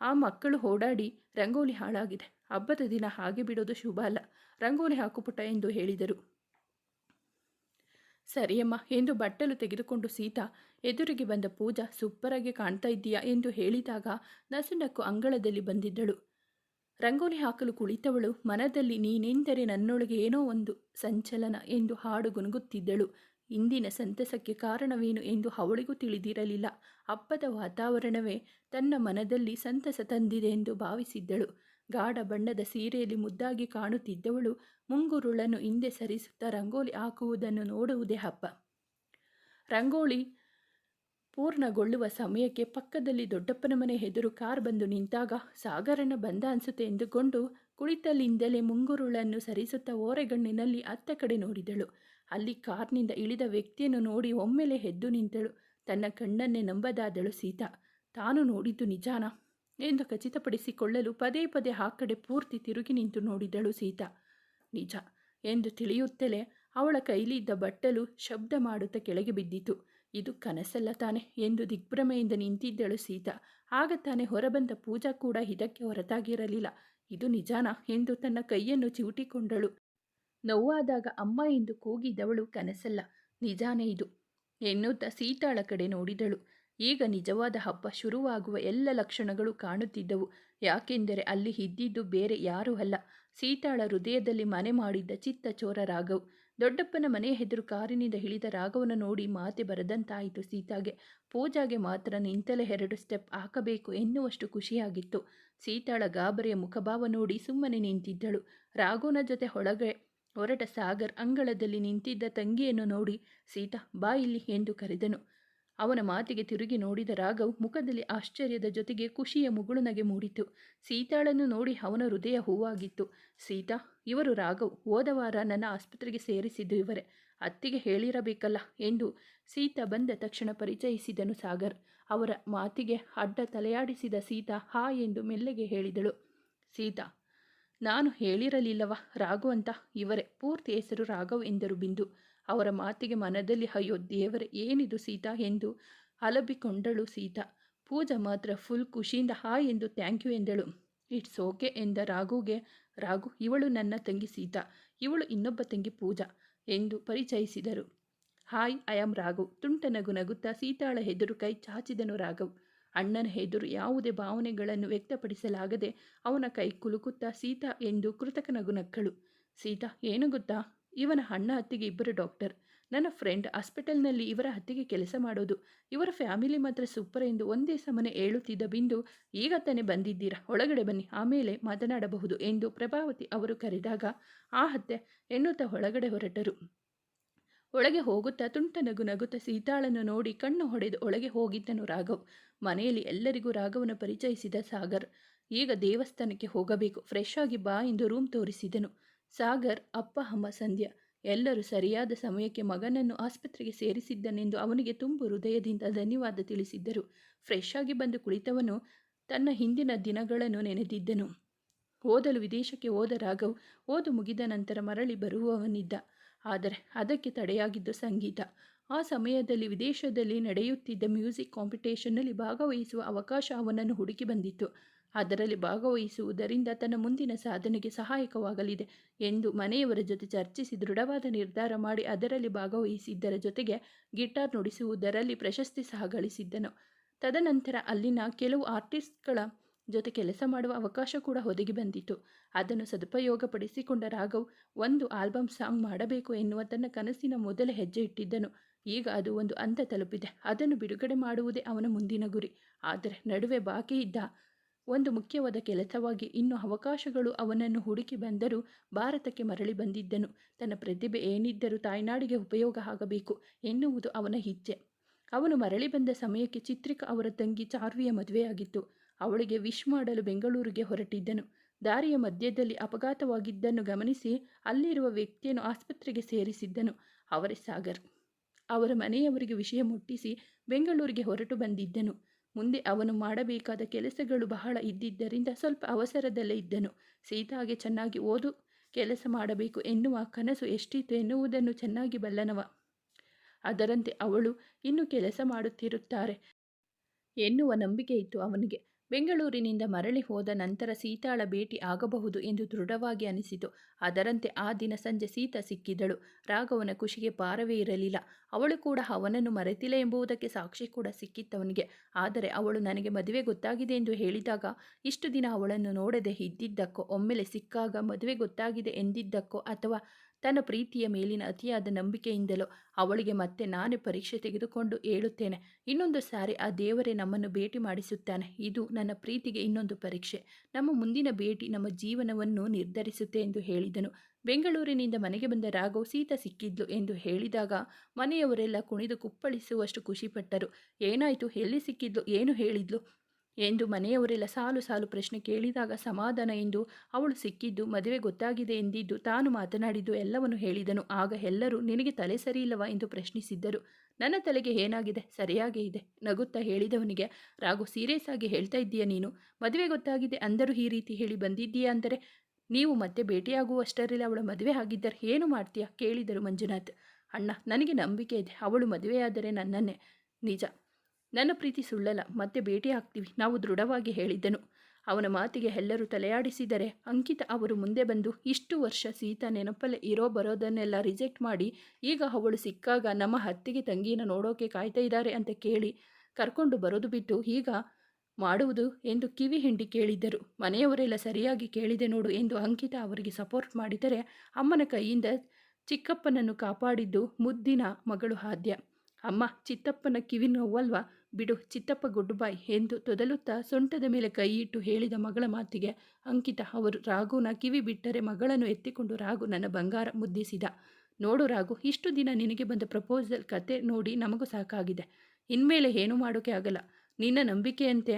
ಆ ಮಕ್ಕಳು ಓಡಾಡಿ ರಂಗೋಲಿ ಹಾಳಾಗಿದೆ. ಹಬ್ಬದ ದಿನ ಹಾಗೆ ಬಿಡೋದು ಶುಭ ಅಲ್ಲ. ರಂಗೋಲಿ ಹಾಕುಪುಟ ಎಂದು ಹೇಳಿದರು. ಸರಿಯಮ್ಮ, ಎಂದು ಬಟ್ಟಲು ತೆಗೆದುಕೊಂಡು ಸೀತಾ, ಎದುರಿಗೆ ಬಂದ ಪೂಜಾ, ಸೂಪರಾಗಿ ಕಾಣ್ತಾ ಇದ್ದೀಯಾ ಎಂದು ಹೇಳಿದಾಗ ನಸುನಕ್ಕು ಅಂಗಳದಲ್ಲಿ ಬಂದಿದ್ದಳು. ರಂಗೋಲಿ ಹಾಕಲು ಕುಳಿತವಳು, ಮನದಲ್ಲಿ ನೀನೆಂದರೆ ನನ್ನೊಳಗೆ ಏನೋ ಒಂದು ಸಂಚಲನ ಎಂದು ಹಾಡು ಗುನುಗುತ್ತಿದ್ದಳು. ಇಂದಿನ ಸಂತಸಕ್ಕೆ ಕಾರಣವೇನು ಎಂದು ಅವಳಿಗೂ ತಿಳಿದಿರಲಿಲ್ಲ. ಹಬ್ಬದ ವಾತಾವರಣವೇ ತನ್ನ ಮನದಲ್ಲಿ ಸಂತಸ ತಂದಿದೆ ಎಂದು ಭಾವಿಸಿದ್ದಳು. ಗಾಢ ಬಣ್ಣದ ಸೀರೆಯಲ್ಲಿ ಮುದ್ದಾಗಿ ಕಾಣುತ್ತಿದ್ದವಳು ಮುಂಗುರುಳನ್ನು ಹಿಂದೆ ಸರಿಸುತ್ತಾ ರಂಗೋಲಿ ಹಾಕುವುದನ್ನು ನೋಡುವುದೇ ಹಬ್ಬ. ರಂಗೋಲಿ ಪೂರ್ಣಗೊಳ್ಳುವ ಸಮಯಕ್ಕೆ ಪಕ್ಕದಲ್ಲಿ ದೊಡ್ಡಪ್ಪನ ಮನೆ ಎದುರು ಕಾರ್ ಬಂದು ನಿಂತಾಗ, ಸಾಗರನ ಬಂದ ಅನಿಸುತ್ತೆ ಎಂದುಕೊಂಡು ಕುಳಿತಲ್ಲಿಂದಲೇ ಮುಂಗುರುಳನ್ನು ಸರಿಸುತ್ತಾ ಓರೆಗಣ್ಣಿನಲ್ಲಿ ಅತ್ತ ಕಡೆ ನೋಡಿದಳು. ಅಲ್ಲಿ ಕಾರ್ನಿಂದ ಇಳಿದ ವ್ಯಕ್ತಿಯನ್ನು ನೋಡಿ ಒಮ್ಮೆಲೆ ಎದ್ದು ನಿಂತಳು. ತನ್ನ ಕಣ್ಣನ್ನೇ ನಂಬದಾದಳು ಸೀತಾ. ತಾನು ನೋಡಿದ್ದು ನಿಜಾನ? ಎಂದು ಖಚಿತಪಡಿಸಿಕೊಳ್ಳಲು ಪದೇ ಪದೇ ಆ ಕಡೆ ಪೂರ್ತಿ ತಿರುಗಿ ನಿಂತು ನೋಡಿದಳು ಸೀತಾ. ನಿಜ ಎಂದು ತಿಳಿಯುತ್ತಲೇ ಅವಳ ಕೈಲಿದ್ದ ಬಟ್ಟಲು ಶಬ್ದ ಮಾಡುತ್ತಾ ಕೆಳಗೆ ಬಿದ್ದಿತು. ಇದು ಕನಸಲ್ಲ ತಾನೆ ಎಂದು ದಿಗ್ಭ್ರಮೆಯಿಂದ ನಿಂತಿದ್ದಳು ಸೀತಾ. ಆಗ ತಾನೇ ಹೊರಬಂದ ಪೂಜಾ ಕೂಡ ಇದಕ್ಕೆ ಹೊರತಾಗಿರಲಿಲ್ಲ. ಇದು ನಿಜಾನ? ಎಂದು ತನ್ನ ಕೈಯನ್ನು ಚಿವುಟಿಕೊಂಡಳು ನೋವಾದಾಗ ಅಮ್ಮ ಎಂದು ಕೂಗಿದವಳು ಕನಸಲ್ಲ. ನಿಜಾನೇ ಇದು. ಎನ್ನುತ್ತಾ ಸೀತಾಳ ಕಡೆ ನೋಡಿದಳು. ಈಗ ನಿಜವಾದ ಹಬ್ಬ ಶುರುವಾಗುವ ಎಲ್ಲ ಲಕ್ಷಣಗಳು ಕಾಣುತ್ತಿದ್ದವು. ಯಾಕೆಂದರೆ ಅಲ್ಲಿ ಇದ್ದಿದ್ದು ಬೇರೆ ಯಾರೂ ಅಲ್ಲ. ಸೀತಾಳ ಹೃದಯದಲ್ಲಿ ಮನೆ ಮಾಡಿದ್ದ ಚಿತ್ತ ಚೋರ ರಾಘವ್. ದೊಡ್ಡಪ್ಪನ ಮನೆ ಹೆದರು ಕಾರಿನಿಂದ ಇಳಿದ ರಾಘವನ ನೋಡಿ ಮಾತೆ ಬರದಂತಾಯಿತು ಸೀತಾಗೆ. ಪೂಜಾಗೆ ಮಾತ್ರ ನಿಂತಲೇ ಎರಡು ಸ್ಟೆಪ್ ಹಾಕಬೇಕು ಎನ್ನುವಷ್ಟು ಖುಷಿಯಾಗಿತ್ತು. ಸೀತಾಳ ಗಾಬರಿಯ ಮುಖಭಾವ ನೋಡಿ ಸುಮ್ಮನೆ ನಿಂತಿದ್ದಳು. ರಾಘವನ ಜೊತೆ ಒಳಗೆ ಹೊರಟ ಸಾಗರ್ ಅಂಗಳದಲ್ಲಿ ನಿಂತಿದ್ದ ತಂಗಿಯನ್ನು ನೋಡಿ ಸೀತಾ, ಬಾ ಇಲ್ಲಿ ಎಂದು ಕರೆದನು. ಅವನ ಮಾತಿಗೆ ತಿರುಗಿ ನೋಡಿದ ರಾಘವ್ ಮುಖದಲ್ಲಿ ಆಶ್ಚರ್ಯದ ಜೊತೆಗೆ ಖುಷಿಯ ಮುಗುಳುನಗೆ ಮೂಡಿತು. ಸೀತಾಳನ್ನು ನೋಡಿ ಅವನ ಹೃದಯ ಹೂವಾಗಿತ್ತು. ಸೀತಾ, ಇವರು ರಾಘವ್, ಹೋದ ವಾರ ನನ್ನ ಆಸ್ಪತ್ರೆಗೆ ಸೇರಿಸಿದ್ದು ಇವರೇ. ಅತ್ತಿಗೆ ಹೇಳಿರಬೇಕಲ್ಲ ಎಂದು ಸೀತಾ ಬಂದ ತಕ್ಷಣ ಪರಿಚಯಿಸಿದನು ಸಾಗರ್. ಅವರ ಮಾತಿಗೆ ಅಡ್ಡ ತಲೆಯಾಡಿಸಿದ ಸೀತಾ, ಹಾ ಎಂದು ಮೆಲ್ಲಗೆ ಹೇಳಿದಳು. ಸೀತಾ ನಾನು ಹೇಳಿರಲಿಲ್ಲವ ರಾಘು ಅಂತ. ಇವರೇ ಪೂರ್ತಿ ಹೆಸರು ರಾಘವ್ ಎಂದರು ಬಿಂದು. ಅವರ ಮಾತಿಗೆ ಮನದಲ್ಲಿ, ಅಯ್ಯೋ ದೇವರೇ, ಏನಿದು ಸೀತಾ? ಎಂದು ಅಲಬಿಕೊಂಡಳು ಸೀತಾ. ಪೂಜಾ ಮಾತ್ರ ಫುಲ್ ಖುಷಿಯಿಂದ, ಹಾ ಎಂದು ಥ್ಯಾಂಕ್ ಯು ಎಂದಳು. ಇಟ್ಸ್ ಓಕೆ ಎಂದ ರಾಘುಗೆ. ರಾಘು, ಇವಳು ನನ್ನ ತಂಗಿ ಸೀತಾ. ಇವಳು ಇನ್ನೊಬ್ಬ ತಂಗಿ ಪೂಜಾ ಎಂದು ಪರಿಚಯಿಸಿದರು. Hi, I am Raghu. ತುಂಟ ನಗು ನಗುತ್ತಾ ಸೀತಾಳ ಎದುರು ಕೈ ಚಾಚಿದನು ರಾಘವ್. ಅಣ್ಣನ ಎದುರು ಯಾವುದೇ ಭಾವನೆಗಳನ್ನು ವ್ಯಕ್ತಪಡಿಸಲಾಗದೆ ಅವನ ಕೈ ಕುಲುಕುತ್ತಾ ಸೀತಾ ಎಂದು ಕೃತಕ ನಗುನಕ್ಕಳು ಸೀತಾ, ಏನು ಗೊತ್ತಾ? ಇವನ ಅಣ್ಣ ಹತ್ತಿಗೆ ಇಬ್ಬರು ಡಾಕ್ಟರ್. ನನ್ನ ಫ್ರೆಂಡ್ ಹಾಸ್ಪಿಟಲ್ನಲ್ಲಿ ಇವರ ಹತ್ತಿಗೆ ಕೆಲಸ ಮಾಡೋದು. ಇವರ ಫ್ಯಾಮಿಲಿ ಮಾತ್ರ ಸೂಪರ್ ಎಂದು ಒಂದೇ ಸಮನೆ ಹೇಳುತ್ತಿದ್ದ ಬಿಂದು, ಈಗ ತಾನೇ ಬಂದಿದ್ದೀರಾ? ಒಳಗಡೆ ಬನ್ನಿ, ಆಮೇಲೆ ಮಾತನಾಡಬಹುದು ಎಂದು ಪ್ರಭಾವತಿ ಅವರು ಕರೆದಾಗ, ಆ ಹತ್ಯೆ ಎನ್ನುತ್ತಾ ಒಳಗಡೆ ಹೊರಟರು. ಒಳಗೆ ಹೋಗುತ್ತಾ ತುಂಟ ನಗು ನಗುತ್ತ ಸೀತಾಳನ್ನು ನೋಡಿ ಕಣ್ಣು ಹೊಡೆದು ಒಳಗೆ ಹೋಗಿದ್ದನು ರಾಘವ್. ಮನೆಯಲ್ಲಿ ಎಲ್ಲರಿಗೂ ರಾಘವನ ಪರಿಚಯಿಸಿದ ಸಾಗರ್. ಈಗ ದೇವಸ್ಥಾನಕ್ಕೆ ಹೋಗಬೇಕು. ಫ್ರೆಶ್ ಆಗಿ ಬಾ ಎಂದು ರೂಮ್ ತೋರಿಸಿದನು. ಸಾಗರ್, ಅಪ್ಪ, ಅಮ್ಮ, ಸಂಧ್ಯಾ ಎಲ್ಲರೂ ಸರಿಯಾದ ಸಮಯಕ್ಕೆ ಮಗನನ್ನು ಆಸ್ಪತ್ರೆಗೆ ಸೇರಿಸಿದ್ದನೆಂದು ಅವನಿಗೆ ತುಂಬು ಹೃದಯದಿಂದ ಧನ್ಯವಾದ ತಿಳಿಸಿದ್ದರು. ಫ್ರೆಶ್ ಆಗಿ ಬಂದು ಕುಳಿತವನು ತನ್ನ ಹಿಂದಿನ ದಿನಗಳನ್ನು ನೆನೆದಿದ್ದನು. ಓದಲು ವಿದೇಶಕ್ಕೆ ಹೋದ ರಾಘವ್, ಓದು ಮುಗಿದ ನಂತರ ಮರಳಿ ಬರುವವನಿದ್ದ. ಆದರೆ ಅದಕ್ಕೆ ತಡೆಯಾಗಿದ್ದು ಸಂಗೀತ. ಆ ಸಮಯದಲ್ಲಿ ವಿದೇಶದಲ್ಲಿ ನಡೆಯುತ್ತಿದ್ದ ಮ್ಯೂಸಿಕ್ ಕಾಂಪಿಟೇಷನ್ನಲ್ಲಿ ಭಾಗವಹಿಸುವ ಅವಕಾಶ ಅವನನ್ನು ಹುಡುಕಿ ಬಂದಿತ್ತು. ಅದರಲ್ಲಿ ಭಾಗವಹಿಸುವುದರಿಂದ ತನ್ನ ಮುಂದಿನ ಸಾಧನೆಗೆ ಸಹಾಯಕವಾಗಲಿದೆ ಎಂದು ಮನೆಯವರ ಜೊತೆ ಚರ್ಚಿಸಿ ದೃಢವಾದ ನಿರ್ಧಾರ ಮಾಡಿ ಅದರಲ್ಲಿ ಭಾಗವಹಿಸಿದ್ದರ ಜೊತೆಗೆ ಗಿಟಾರ್ ನುಡಿಸುವುದರಲ್ಲಿ ಪ್ರಶಸ್ತಿ ಸಹ ಗಳಿಸಿದ್ದನು. ತದನಂತರ ಅಲ್ಲಿನ ಕೆಲವು ಆರ್ಟಿಸ್ಟ್ಗಳ ಜೊತೆ ಕೆಲಸ ಮಾಡುವ ಅವಕಾಶ ಕೂಡ ಒದಗಿ ಬಂದಿತು. ಅದನ್ನು ಸದುಪಯೋಗಪಡಿಸಿಕೊಂಡ ರಾಘವ್ ಒಂದು ಆಲ್ಬಮ್ ಸಾಂಗ್ ಮಾಡಬೇಕು ಎನ್ನುವ ತನ್ನ ಕನಸಿನ ಮೊದಲ ಹೆಜ್ಜೆ ಇಟ್ಟಿದ್ದನು. ಈಗ ಅದು ಒಂದು ಅಂತ ತಲುಪಿದೆ. ಅದನ್ನು ಬಿಡುಗಡೆ ಮಾಡುವುದೇ ಅವನ ಮುಂದಿನ ಗುರಿ. ಆದರೆ ನಡುವೆ ಬಾಕಿ ಇದ್ದ ಒಂದು ಮುಖ್ಯವಾದ ಕೆಲಸವಾಗಿ ಇನ್ನು ಅವಕಾಶಗಳು ಅವನನ್ನು ಹುಡುಕಿ ಬಂದರೂ ಭಾರತಕ್ಕೆ ಮರಳಿ ಬಂದಿದ್ದನು. ತನ್ನ ಪ್ರತಿಭೆ ಏನಿದ್ದರೂ ತಾಯ್ನಾಡಿಗೆ ಉಪಯೋಗ ಆಗಬೇಕು ಎನ್ನುವುದು ಅವನ ಇಚ್ಛೆ. ಅವನು ಮರಳಿ ಬಂದ ಸಮಯಕ್ಕೆ ಚಿತ್ರಿಕಾ ಅವರ ತಂಗಿ ಚಾರ್ವಿಯ ಮದುವೆಯಾಗಿತ್ತು. ಅವಳಿಗೆ ವಿಶ್ ಮಾಡಲು ಬೆಂಗಳೂರಿಗೆ ಹೊರಟಿದ್ದನು. ದಾರಿಯ ಮಧ್ಯದಲ್ಲಿ ಅಪಘಾತವಾಗಿದ್ದನ್ನು ಗಮನಿಸಿ ಅಲ್ಲಿರುವ ವ್ಯಕ್ತಿಯನ್ನು ಆಸ್ಪತ್ರೆಗೆ ಸೇರಿಸಿದ್ದನು. ಅವರೇ ಸಾಗರ್. ಅವರ ಮನೆಯವರಿಗೆ ವಿಷಯ ಮುಟ್ಟಿಸಿ ಬೆಂಗಳೂರಿಗೆ ಹೊರಟು ಬಂದಿದ್ದನು. ಮುಂದೆ ಅವನು ಮಾಡಬೇಕಾದ ಕೆಲಸಗಳು ಬಹಳ ಇದ್ದಿದ್ದರಿಂದ ಸ್ವಲ್ಪ ಅವಸರದಲ್ಲೇ ಇದ್ದನು. ಸೀತಾಗೆ ಚೆನ್ನಾಗಿ ಓದು, ಕೆಲಸ ಮಾಡಬೇಕು ಎನ್ನುವ ಕನಸು ಎಷ್ಟಿತ್ತು ಎನ್ನುವುದನ್ನು ಚೆನ್ನಾಗಿ ಬಲ್ಲನವ. ಅದರಂತೆ ಅವಳು ಇನ್ನೂ ಕೆಲಸ ಮಾಡುತ್ತಿರುತ್ತಾರೆ ಎನ್ನುವ ನಂಬಿಕೆ ಇತ್ತು ಅವನಿಗೆ. ಬೆಂಗಳೂರಿನಿಂದ ಮರಳಿ ಹೋದ ನಂತರ ಸೀತಾಳ ಭೇಟಿ ಆಗಬಹುದು ಎಂದು ದೃಢವಾಗಿ ಅನಿಸಿತು. ಅದರಂತೆ ಆ ದಿನ ಸಂಜೆ ಸೀತಾ ಸಿಕ್ಕಿದಳು. ರಾಘವನ ಖುಷಿಗೆ ಪಾರವೇ ಇರಲಿಲ್ಲ. ಅವಳು ಕೂಡ ಅವನನ್ನು ಮರೆತಿಲ್ಲ ಎಂಬುದಕ್ಕೆ ಸಾಕ್ಷಿ ಕೂಡ ಸಿಕ್ಕಿತ್ತವನಿಗೆ. ಆದರೆ ಅವಳು ನನಗೆ ಮದುವೆ ಗೊತ್ತಾಗಿದೆ ಎಂದು ಹೇಳಿದಾಗ, ಇಷ್ಟು ದಿನ ಅವಳನ್ನು ನೋಡದೆ ಇದ್ದಿದ್ದಕ್ಕೋ, ಒಮ್ಮೆಲೆ ಸಿಕ್ಕಾಗ ಮದುವೆ ಗೊತ್ತಾಗಿದೆ ಎಂದಿದ್ದಕ್ಕೋ ಅಥವಾ ತನ್ನ ಪ್ರೀತಿಯ ಮೇಲಿನ ಅತಿಯಾದ ನಂಬಿಕೆಯಿಂದಲೋ ಅವಳಿಗೆ ಮತ್ತೆ ನಾನೇ ಪರೀಕ್ಷೆ ತೆಗೆದುಕೊಂಡು ಹೇಳುತ್ತೇನೆ. ಇನ್ನೊಂದು ಸಾರಿ ಆ ದೇವರೇ ನಮ್ಮನ್ನು ಭೇಟಿ ಮಾಡಿಸುತ್ತಾನೆ. ಇದು ನನ್ನ ಪ್ರೀತಿಗೆ ಇನ್ನೊಂದು ಪರೀಕ್ಷೆ. ನಮ್ಮ ಮುಂದಿನ ಭೇಟಿ ನಮ್ಮ ಜೀವನವನ್ನು ನಿರ್ಧರಿಸುತ್ತೆ ಎಂದು ಹೇಳಿದನು. ಬೆಂಗಳೂರಿನಿಂದ ಮನೆಗೆ ಬಂದ ರಾಘವ್ ಸೀತ ಸಿಕ್ಕಿದ್ಲು ಎಂದು ಹೇಳಿದಾಗ ಮನೆಯವರೆಲ್ಲ ಕುಣಿದು ಕುಪ್ಪಳಿಸುವಷ್ಟು ಖುಷಿಪಟ್ಟರು. ಏನಾಯಿತು? ಎಲ್ಲಿ ಸಿಕ್ಕಿದ್ಲು? ಏನು ಹೇಳಿದ್ಲು? ಎಂದು ಮನೆಯವರೆಲ್ಲ ಸಾಲು ಸಾಲು ಪ್ರಶ್ನೆ ಕೇಳಿದಾಗ ಸಮಾಧಾನ ಎಂದು ಅವಳು ಸಿಕ್ಕಿದ್ದು ಮದುವೆ ಗೊತ್ತಾಗಿದೆ ಎಂದಿದ್ದು ತಾನು ಮಾತನಾಡಿದ್ದು ಎಲ್ಲವನ್ನು ಹೇಳಿದನು. ಆಗ ಎಲ್ಲರೂ, ನಿನಗೆ ತಲೆ ಸರಿಯಿಲ್ಲವಾ ಎಂದು ಪ್ರಶ್ನಿಸಿದ್ದರು. ನನ್ನ ತಲೆಗೆ ಏನಾಗಿದೆ? ಸರಿಯಾಗೇ ಇದೆ, ನಗುತ್ತಾ ಹೇಳಿದವನಿಗೆ. ರಾಘು, ಸೀರಿಯಸ್ ಆಗಿ ಹೇಳ್ತಾ ಇದ್ದೀಯ ನೀನು? ಮದುವೆ ಗೊತ್ತಾಗಿದೆ ಅಂದರೂ ಈ ರೀತಿ ಹೇಳಿ ಬಂದಿದ್ದೀಯಾ ಅಂದರೆ? ನೀವು ಮತ್ತೆ ಭೇಟಿಯಾಗುವಷ್ಟರಲ್ಲಿ ಅವಳ ಮದುವೆ ಆಗಿದ್ದರೆ ಏನು ಮಾಡ್ತೀಯಾ? ಕೇಳಿದರು ಮಂಜುನಾಥ್. ಅಣ್ಣ, ನನಗೆ ನಂಬಿಕೆ ಇದೆ. ಅವಳು ಮದುವೆಯಾದರೆ ನನ್ನನ್ನೇ. ನಿಜ. ನನ್ನ ಪ್ರೀತಿ ಸುಳ್ಳಲ್ಲ, ಮತ್ತೆ ಭೇಟಿ ಆಗ್ತೀವಿ. ನಾವು ದೃಢವಾಗಿ ಹೇಳಿದ್ದನು. ಅವನ ಮಾತಿಗೆ ಎಲ್ಲರೂ ತಲೆಯಾಡಿಸಿದರೆ ಅಂಕಿತ ಅವರು ಮುಂದೆ ಬಂದು, ಇಷ್ಟು ವರ್ಷ ಸೀತಾ ನೆನಪಲ್ಲೇ ಇರೋ ಬರೋದನ್ನೆಲ್ಲ ರಿಜೆಕ್ಟ್ ಮಾಡಿ, ಈಗ ಅವಳು ಸಿಕ್ಕಾಗ ನಮ್ಮ ಹತ್ತಿಗೆ ತಂಗಿನ ನೋಡೋಕೆ ಕಾಯ್ತಾ ಇದ್ದಾರೆ ಅಂತ ಕೇಳಿ, ಕರ್ಕೊಂಡು ಬರೋದು ಬಿಟ್ಟು ಈಗ ಮಾಡುವುದು ಎಂದು ಕಿವಿ ಹಿಂಡಿ ಕೇಳಿದ್ದರು. ಮನೆಯವರೆಲ್ಲ ಸರಿಯಾಗಿ ಕೇಳಿದೆ ನೋಡು ಎಂದು ಅಂಕಿತ ಅವರಿಗೆ ಸಪೋರ್ಟ್ ಮಾಡಿದರೆ, ಅಮ್ಮನ ಕೈಯಿಂದ ಚಿಕ್ಕಪ್ಪನನ್ನು ಕಾಪಾಡಿದ್ದು ಮುದ್ದಿನ ಮಗಳು ಆದ್ಯ ಅಮ್ಮ, ಚಿತ್ತಪ್ಪನ ಕಿವಿ ನೋವಲ್ವಾ? ಬಿಡು ಚಿತ್ತಪ್ಪ ಗುಡ್ ಬಾಯ್ ಎಂದು ತೊದಲುತ್ತಾ ಸೊಂಟದ ಮೇಲೆ ಕೈಯಿಟ್ಟು ಹೇಳಿದ ಮಗಳ ಮಾತಿಗೆ ಅಂಕಿತ ಅವರು ರಾಘುನ ಕಿವಿ ಬಿಟ್ಟರೆ ಮಗಳನ್ನು ಎತ್ತಿಕೊಂಡು ರಾಘು ನನ್ನ ಬಂಗಾರ ಮುದ್ದಿಸಿದ. ನೋಡು ರಾಘು ಇಷ್ಟು ದಿನ ನಿನಗೆ ಬಂದ ಪ್ರಪೋಸಲ್ ಕತೆ ನೋಡಿ ನಮಗೂ ಸಾಕಾಗಿದೆ. ಇನ್ಮೇಲೆ ಏನೂ ಮಾಡೋಕೆ ಆಗಲ್ಲ. ನಿನ್ನ ನಂಬಿಕೆಯಂತೆ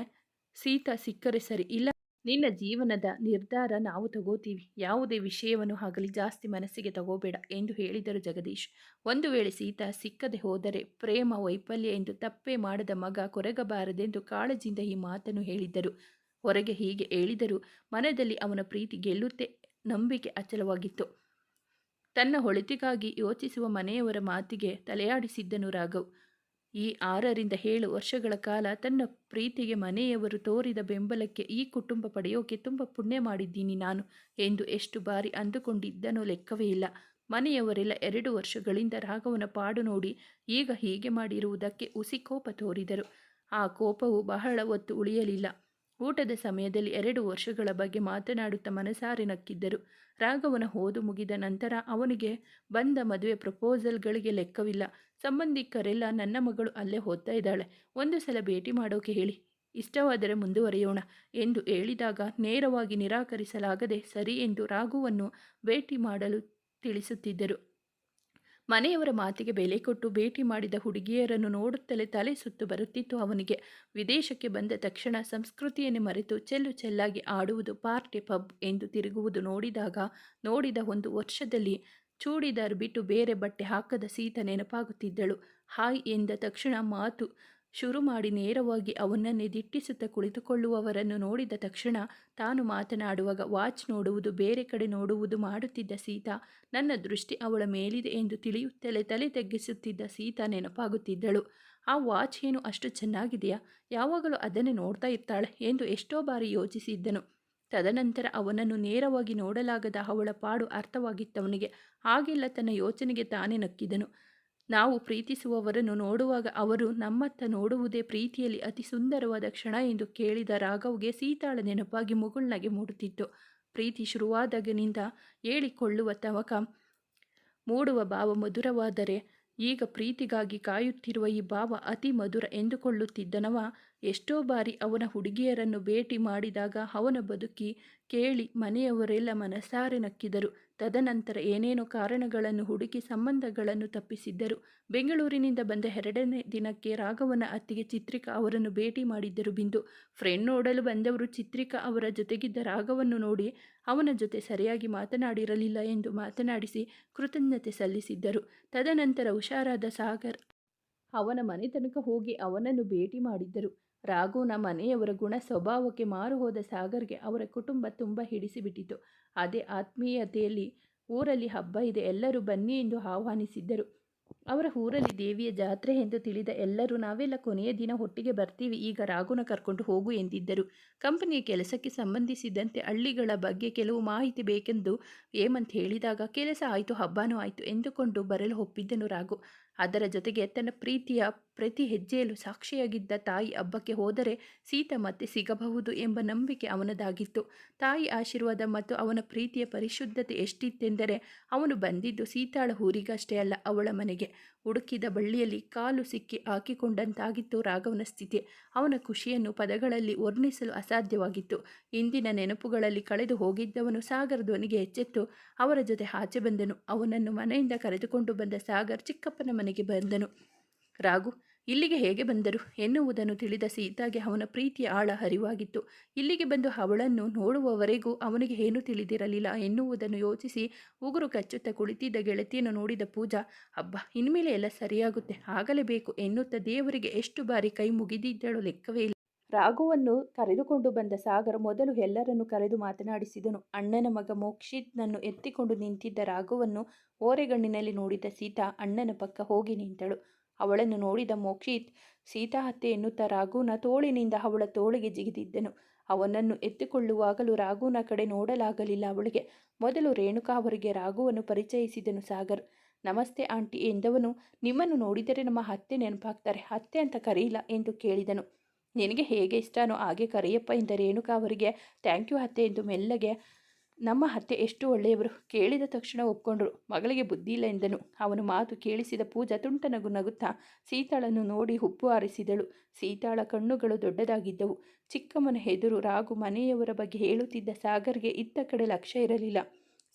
ಸೀತಾ ಸಿಕ್ಕರೆ ಸರಿ, ಇಲ್ಲ ನಿನ್ನ ಜೀವನದ ನಿರ್ಧಾರ ನಾವು ತಗೋತೀವಿ. ಯಾವುದೇ ವಿಷಯವನ್ನು ಆಗಲಿ ಜಾಸ್ತಿ ಮನಸ್ಸಿಗೆ ತಗೋಬೇಡ ಎಂದು ಹೇಳಿದರು ಜಗದೀಶ್. ಒಂದು ವೇಳೆ ಸೀತಾ ಸಿಕ್ಕದೆ ಹೋದರೆ ಪ್ರೇಮ, ವೈಫಲ್ಯ ಎಂದು ತಪ್ಪೇ ಮಾಡದ ಮಗ ಕೊರಗಬಾರದೆಂದು ಕಾಳಜಿಯಿಂದ ಈ ಮಾತನ್ನು ಹೇಳಿದ್ದರು. ಹೊರಗೆ ಹೀಗೆ ಹೇಳಿದರೂ ಮನದಲ್ಲಿ ಅವನ ಪ್ರೀತಿ ಗೆಲ್ಲುತ್ತೆ ನಂಬಿಕೆ ಅಚಲವಾಗಿತ್ತು. ತನ್ನ ಹೊಳಿತಿಗಾಗಿ ಯೋಚಿಸುವ ಮನೆಯವರ ಮಾತಿಗೆ ತಲೆಯಾಡಿಸಿದ್ದನು ರಾಘವ್. ಈ ಆರರಿಂದ ಏಳು ವರ್ಷಗಳ ಕಾಲ ತನ್ನ ಪ್ರೀತಿಗೆ ಮನೆಯವರು ತೋರಿದ ಬೆಂಬಲಕ್ಕೆ ಈ ಕುಟುಂಬ ಪಡೆಯೋಕೆ ತುಂಬ ಪುಣ್ಯ ಮಾಡಿದ್ದೀನಿ ನಾನು ಎಂದು ಎಷ್ಟು ಬಾರಿ ಅಂದುಕೊಂಡಿದ್ದನೋ ಲೆಕ್ಕವೇ ಇಲ್ಲ. ಮನೆಯವರೆಲ್ಲ ಎರಡು ವರ್ಷಗಳಿಂದ ರಾಘವನ ಪಾಡು ನೋಡಿ ಈಗ ಹೀಗೆ ಮಾಡಿರುವುದಕ್ಕೆ ಉಸಿ ಕೋಪ ತೋರಿದರು. ಆ ಕೋಪವು ಬಹಳ ಹೊತ್ತು ಉಳಿಯಲಿಲ್ಲ. ಊಟದ ಸಮಯದಲ್ಲಿ ಎರಡು ವರ್ಷಗಳ ಬಗ್ಗೆ ಮಾತನಾಡುತ್ತಾ ಮನಸಾರೆ ನಕ್ಕಿದ್ದರು. ರಾಘವನ ಓದು ಮುಗಿದ ನಂತರ ಅವನಿಗೆ, ಬಂದ ಮದುವೆ ಪ್ರಪೋಸಲ್ಗಳಿಗೆ ಲೆಕ್ಕವಿಲ್ಲ. ಸಂಬಂಧಿಕರೆಲ್ಲ ನನ್ನ ಮಗಳು ಅಲ್ಲೇ ಓದ್ತಾ ಇದ್ದಾಳೆ. ಒಂದು ಸಲ ಭೇಟಿ ಮಾಡೋಕೆ ಹೇಳಿ. ಇಷ್ಟವಾದರೆ ಮುಂದುವರಿಯೋಣ ಎಂದು ಹೇಳಿದಾಗ ನೇರವಾಗಿ ನಿರಾಕರಿಸಲಾಗದೆ ಸರಿ ಎಂದು ರಾಘುವನ್ನು ಭೇಟಿ ಮಾಡಲು ತಿಳಿಸುತ್ತಿದ್ದರು. ಮನೆಯವರ ಮಾತಿಗೆ ಬೆಲೆ ಕೊಟ್ಟು ಭೇಟಿ ಮಾಡಿದ ಹುಡುಗಿಯರನ್ನು ನೋಡುತ್ತಲೇ ತಲೆ ಸುತ್ತು ಬರುತ್ತಿತ್ತು ಅವನಿಗೆ. ವಿದೇಶಕ್ಕೆ ಬಂದ ತಕ್ಷಣ ಸಂಸ್ಕೃತಿಯನ್ನು ಮರೆತು ಚೆಲ್ಲು ಚೆಲ್ಲಾಗಿ ಆಡುವುದು ಪಾರ್ಟಿ ಪಬ್ ಎಂದು ತಿರುಗುವುದು ನೋಡಿದಾಗ, ನೋಡಿದ ಒಂದು ವರ್ಷದಲ್ಲಿ ಚೂಡಿದಾರ್ ಬಿಟ್ಟು ಬೇರೆ ಬಟ್ಟೆ ಹಾಕದ ಸೀತ ನೆನಪಾಗುತ್ತಿದ್ದಳು. ಹಾಯ್ ಎಂದ ತಕ್ಷಣ ಮಾತು ಶುರು ಮಾಡಿ ನೇರವಾಗಿ ಅವನನ್ನೇ ದಿಟ್ಟಿಸುತ್ತಾ ಕುಳಿತುಕೊಳ್ಳುವವರನ್ನು ನೋಡಿದ ತಕ್ಷಣ ತಾನು ಮಾತನಾಡುವಾಗ ವಾಚ್ ನೋಡುವುದು, ಬೇರೆ ಕಡೆ ನೋಡುವುದು ಮಾಡುತ್ತಿದ್ದ ಸೀತಾ, ನನ್ನ ದೃಷ್ಟಿ ಅವಳ ಮೇಲಿದೆ ಎಂದು ತಿಳಿಯುತ್ತಲೇ ತಲೆ ತಗ್ಗಿಸುತ್ತಿದ್ದ ಸೀತಾ ನೆನಪಾಗುತ್ತಿದ್ದಳು. ಆ ವಾಚ್ ಏನು ಅಷ್ಟು ಚೆನ್ನಾಗಿದೆಯಾ? ಯಾವಾಗಲೂ ಅದನ್ನೇ ನೋಡ್ತಾ ಇರ್ತಾಳೆ ಎಂದು ಎಷ್ಟೋ ಬಾರಿ ಯೋಚಿಸಿದ್ದನು. ತದನಂತರ ಅವನನ್ನು ನೇರವಾಗಿ ನೋಡಲಾಗದ ಅವಳ ಪಾಡು ಅರ್ಥವಾಗಿತ್ತವನಿಗೆ. ಹಾಗೆಲ್ಲ ತನ್ನ ಯೋಚನೆಗೆ ತಾನೇ ನಕ್ಕಿದನು. ನಾವು ಪ್ರೀತಿಸುವವರನ್ನು ನೋಡುವಾಗ ಅವರು ನಮ್ಮತ್ತ ನೋಡುವುದೇ ಪ್ರೀತಿಯಲ್ಲಿ ಅತಿ ಸುಂದರವಾದ ಕ್ಷಣ ಎಂದು ಕೇಳಿದ ರಾಘವ್ಗೆ ಸೀತಾಳ ನೆನಪಾಗಿ ಮುಗುಳ್ನಗೆ ಮೂಡುತ್ತಿತ್ತು. ಪ್ರೀತಿ ಶುರುವಾದಾಗಿನಿಂದ ಹೇಳಿಕೊಳ್ಳುವ ತವಕ ಮೂಡುವ ಭಾವ ಮಧುರವಾದರೆ ಈಗ ಪ್ರೀತಿಗಾಗಿ ಕಾಯುತ್ತಿರುವ ಈ ಭಾವ ಅತಿ ಮಧುರ ಎಂದುಕೊಳ್ಳುತ್ತಿದ್ದನವ. ಎಷ್ಟೋ ಬಾರಿ ಅವನ ಹುಡುಗಿಯರನ್ನು ಭೇಟಿ ಮಾಡಿದಾಗ ಅವನ ಬದುಕಿ ಕೇಳಿ ಮನೆಯವರೆಲ್ಲ ಮನಸಾರೆ ನಕ್ಕಿದರು. ತದನಂತರ ಏನೇನೋ ಕಾರಣಗಳನ್ನು ಹುಡುಕಿ ಸಂಬಂಧಗಳನ್ನು ತಪ್ಪಿಸಿದ್ದರು. ಬೆಂಗಳೂರಿನಿಂದ ಬಂದ ಎರಡನೇ ದಿನಕ್ಕೆ ರಾಘವನ ಅತ್ತಿಗೆ ಚಿತ್ರಿಕಾ ಅವರನ್ನು ಭೇಟಿ ಮಾಡಿದ್ದರು ಬಿಂದು. ಫ್ರೆಂಡ್ ನೋಡಲು ಬಂದವರು ಚಿತ್ರಿಕಾ ಅವರ ಜೊತೆಗಿದ್ದ ರಾಗವನ್ನು ನೋಡಿ ಅವನ ಜೊತೆ ಸರಿಯಾಗಿ ಮಾತನಾಡಿರಲಿಲ್ಲ ಎಂದು ಮಾತನಾಡಿಸಿ ಕೃತಜ್ಞತೆ ಸಲ್ಲಿಸಿದ್ದರು. ತದನಂತರ ಹುಷಾರಾದ ಸಾಗರ್ ಅವನ ಮನೆ ತನಕ ಹೋಗಿ ಅವನನ್ನು ಭೇಟಿ ಮಾಡಿದ್ದರು. ರಾಘುನ ಮನೆಯವರ ಗುಣ ಸ್ವಭಾವಕ್ಕೆ ಮಾರು ಹೋದ ಸಾಗರ್ಗೆ ಅವರ ಕುಟುಂಬ ತುಂಬ ಹಿಡಿಸಿಬಿಟ್ಟಿತು. ಅದೇ ಆತ್ಮೀಯತೆಯಲ್ಲಿ ಊರಲ್ಲಿ ಹಬ್ಬ ಇದೆ. ಎಲ್ಲರೂ ಬನ್ನಿ ಎಂದು ಆಹ್ವಾನಿಸಿದ್ದರು. ಅವರ ಊರಲ್ಲಿ ದೇವಿಯ ಜಾತ್ರೆ ಎಂದು ತಿಳಿದ ಎಲ್ಲರೂ ನಾವೆಲ್ಲ ಕೊನೆಯ ದಿನ ಒಟ್ಟಿಗೆ ಬರ್ತೀವಿ. ಈಗ ರಾಘುನ ಕರ್ಕೊಂಡು ಹೋಗು ಎಂದಿದ್ದರು. ಕಂಪನಿಯ ಕೆಲಸಕ್ಕೆ ಸಂಬಂಧಿಸಿದಂತೆ ಹಳ್ಳಿಗಳ ಬಗ್ಗೆ ಕೆಲವು ಮಾಹಿತಿ ಬೇಕೆಂದು ಹೇಮಂತ್ ಹೇಳಿದಾಗ, ಕೆಲಸ ಆಯಿತು, ಹಬ್ಬನೂ ಆಯಿತು ಎಂದುಕೊಂಡು ಬರಲು ಒಪ್ಪಿದ್ದನು ರಾಘು ಅದರ ಜೊತೆಗೆ ತನ್ನ ಪ್ರೀತಿಯ ಪ್ರತಿ ಹೆಜ್ಜೆಯಲ್ಲೂ ಸಾಕ್ಷಿಯಾಗಿದ್ದ ತಾಯಿ ಹಬ್ಬಕ್ಕೆ ಹೋದರೆ ಸೀತ ಮತ್ತೆ ಸಿಗಬಹುದು ಎಂಬ ನಂಬಿಕೆ ಅವನದಾಗಿತ್ತು. ತಾಯಿ ಆಶೀರ್ವಾದ ಮತ್ತು ಅವನ ಪ್ರೀತಿಯ ಪರಿಶುದ್ಧತೆ ಎಷ್ಟಿತ್ತೆಂದರೆ ಅವನು ಬಂದಿದ್ದು ಸೀತಾಳ ಊರಿಗಷ್ಟೇ ಅಲ್ಲ, ಅವಳ ಮನೆಗೆ. ಹುಡುಕಿದ ಬಳ್ಳಿಯಲ್ಲಿ ಕಾಲು ಸಿಕ್ಕಿ ಹಾಕಿಕೊಂಡಂತಾಗಿತ್ತು ರಾಘವನ ಸ್ಥಿತಿ. ಅವನ ಖುಷಿಯನ್ನು ಪದಗಳಲ್ಲಿ ವರ್ಣಿಸಲು ಅಸಾಧ್ಯವಾಗಿತ್ತು. ಇಂದಿನ ನೆನಪುಗಳಲ್ಲಿ ಕಳೆದು ಹೋಗಿದ್ದವನು ಸಾಗರ ಧ್ವನಿಗೆ ಎಚ್ಚೆತ್ತು. ಅವರ ಜೊತೆ ಆಚೆ ಬಂದನು. ಅವನನ್ನು ಮನೆಯಿಂದ ಕರೆದುಕೊಂಡು ಬಂದ ಸಾಗರ್ ಚಿಕ್ಕಪ್ಪನ ಮನೆಗೆ ಬಂದನು. ರಾಘು ಇಲ್ಲಿಗೆ ಹೇಗೆ ಬಂದರು? ಎನ್ನುವುದನ್ನು ತಿಳಿದ ಸೀತಾಗೆ ಅವನ ಪ್ರೀತಿಯ ಆಳ ಹರಿವಾಗಿತ್ತು. ಇಲ್ಲಿಗೆ ಬಂದು ಅವಳನ್ನು ನೋಡುವವರೆಗೂ ಅವನಿಗೆ ಏನೂ ತಿಳಿದಿರಲಿಲ್ಲ? ಎನ್ನುವುದನ್ನು ಯೋಚಿಸಿ ಉಗುರು ಕಚ್ಚುತ್ತಾ ಕುಳಿತಿದ್ದ ಗೆಳತಿಯನ್ನು ನೋಡಿದ ಪೂಜಾ ಹಬ್ಬ ಇನ್ಮೇಲೆ ಎಲ್ಲ ಸರಿಯಾಗುತ್ತೆ, ಆಗಲೇಬೇಕು ಎನ್ನುತ್ತಾ ದೇವರಿಗೆ ಎಷ್ಟು ಬಾರಿ ಕೈ ಮುಗಿದಿದ್ದಳು ಲೆಕ್ಕವೇ ಇಲ್ಲ. ರಾಘುವನ್ನು ಕರೆದುಕೊಂಡು ಬಂದ ಸಾಗರ್ ಮೊದಲು ಎಲ್ಲರನ್ನು ಕರೆದು ಮಾತನಾಡಿಸಿದನು. ಅಣ್ಣನ ಮಗ ಮೋಕ್ಷಿತ್ನನ್ನು ಎತ್ತಿಕೊಂಡು ನಿಂತಿದ್ದ ರಾಘುವನ್ನು ಓರೆಗಣ್ಣಿನಲ್ಲಿ ನೋಡಿದ ಸೀತಾ ಅಣ್ಣನ ಪಕ್ಕ ಹೋಗಿ ನಿಂತಳು. ಅವಳನ್ನು ನೋಡಿದ ಮೋಕ್ಷಿತ್ ಸೀತಾಹತ್ಯೆ ಎನ್ನುತ್ತಾ ರಾಘುನ ತೋಳಿನಿಂದ ಅವಳ ತೋಳಿಗೆ ಜಿಗಿದಿದ್ದನು. ಅವನನ್ನು ಎತ್ತಿಕೊಳ್ಳುವಾಗಲೂ ರಾಘುನ ಕಡೆ ನೋಡಲಾಗಲಿಲ್ಲ ಅವಳಿಗೆ. ಮೊದಲು ರೇಣುಕಾ ಅವರಿಗೆ ರಾಘುವನ್ನು ಪರಿಚಯಿಸಿದನು ಸಾಗರ್. ನಮಸ್ತೆ ಆಂಟಿ ಎಂದವನು, ನಿಮ್ಮನ್ನು ನೋಡಿದರೆ ನಮ್ಮ ಅತ್ತೆ ನೆನಪಾಗ್ತಾರೆ ಅತ್ತೆ ಅಂತ ಕರೆಯಿಲ್ಲ ಎಂದು ಕೇಳಿದನು. ನಿನಗೆ ಹೇಗೆ ಇಷ್ಟನೋ ಹಾಗೆ ಕರೆಯಪ್ಪ ಎಂದ ರೇಣುಕಾ ಅವರಿಗೆ, ಥ್ಯಾಂಕ್ ಯು ಅತ್ತೆ ಎಂದು ಮೆಲ್ಲಗೆ ನಮ್ಮ ಅತ್ತೆ ಎಷ್ಟು ಒಳ್ಳೆಯವರು ಕೇಳಿದ ತಕ್ಷಣ ಒಪ್ಕೊಂಡ್ರು. ಮಗಳಿಗೆ ಬುದ್ಧಿ ಇಲ್ಲ ಎಂದನು. ಅವನು ಮಾತು ಕೇಳಿಸಿದ ಪೂಜಾ ತುಂಟನಗು ನಗುತ್ತಾ ಸೀತಾಳನ್ನು ನೋಡಿ ಹುಬ್ಬು ಆರಿಸಿದಳು ಸೀತಾಳ ಕಣ್ಣುಗಳು ದೊಡ್ಡದಾಗಿದ್ದವು. ಚಿಕ್ಕಮ್ಮನ ಹೆದರು ರಾಗು ಮನೆಯವರ ಬಗ್ಗೆ ಹೇಳುತ್ತಿದ್ದ ಸಾಗರ್ಗೆ ಇತ್ತ ಕಡೆ ಲಕ್ಷ್ಯ ಇರಲಿಲ್ಲ.